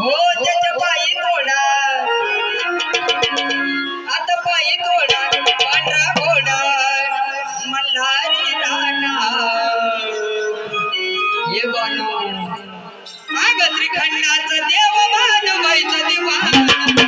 हो त्याच्या पायी थोडा आता पायी थोडा पांढरा घोडा. मल्हारी राणा. हे बनू अग त्रिखंडाचं देव भानवायचं दिवाण.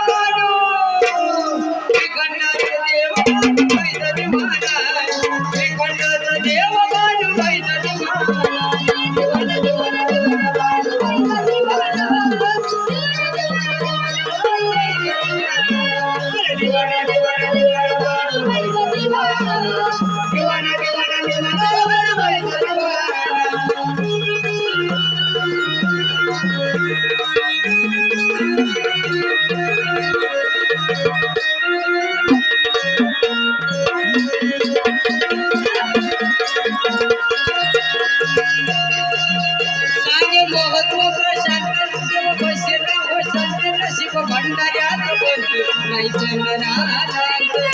भंडाऱ्यात नाही चंदनाला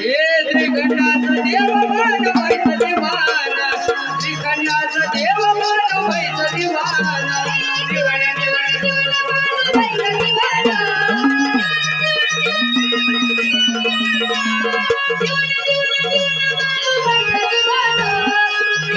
Yeah.